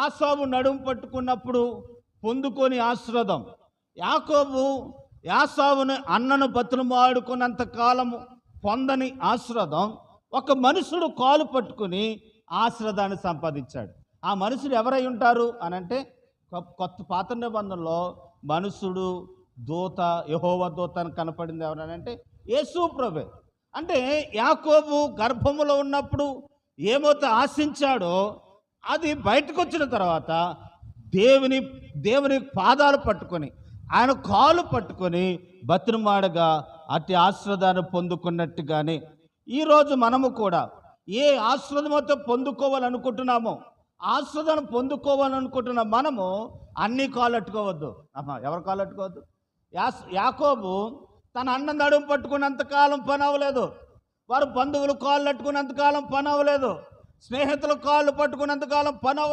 యాసావు నడుము పట్టుకున్నప్పుడు పొందుకొని ఆశ్రదం. యాకోబు యాసావును అన్నను బతులుమాడుకున్నంత కాలము పొందని ఆశ్రదం. ఒక మనుషుడు కాలు పట్టుకుని ఆశ్రదాన్ని సంపాదించాడు. ఆ మనుషులు ఎవరై ఉంటారు అని అంటే కొత్త పాత నిబంధనలో మనుషుడు దూత యహోవ దూత అని కనపడింది ఎవరనంటే యేసు ప్రభే. అంటే యాకోబు గర్భములో ఉన్నప్పుడు ఏమైతే ఆశించాడో అది బయటకు వచ్చిన తర్వాత దేవుని దేవుని పాదాలు పట్టుకొని ఆయన కాలు పట్టుకొని బతిరుమాడగా అతి ఆశ్రదాన్ని పొందుకున్నట్టుగానే ఈరోజు మనము కూడా ఏ ఆశ్రదమతో పొందుకోవాలనుకుంటున్నామో ఆశ్రదాన్ని పొందుకోవాలనుకుంటున్న మనము అన్ని కాలు అట్టుకోవద్దు. అమ్మా ఎవరు కాలు అట్టుకోవద్దు? యాస్ యాకోబు తన అన్న నడుము పట్టుకున్నంత కాలం పని అవ్వలేదు. వారు బంధువులు కాళ్ళు పట్టుకున్నంత కాలం పని అవ్వలేదు. స్నేహితులు కాళ్ళు పట్టుకున్నంత కాలం పని అవ్వలేదు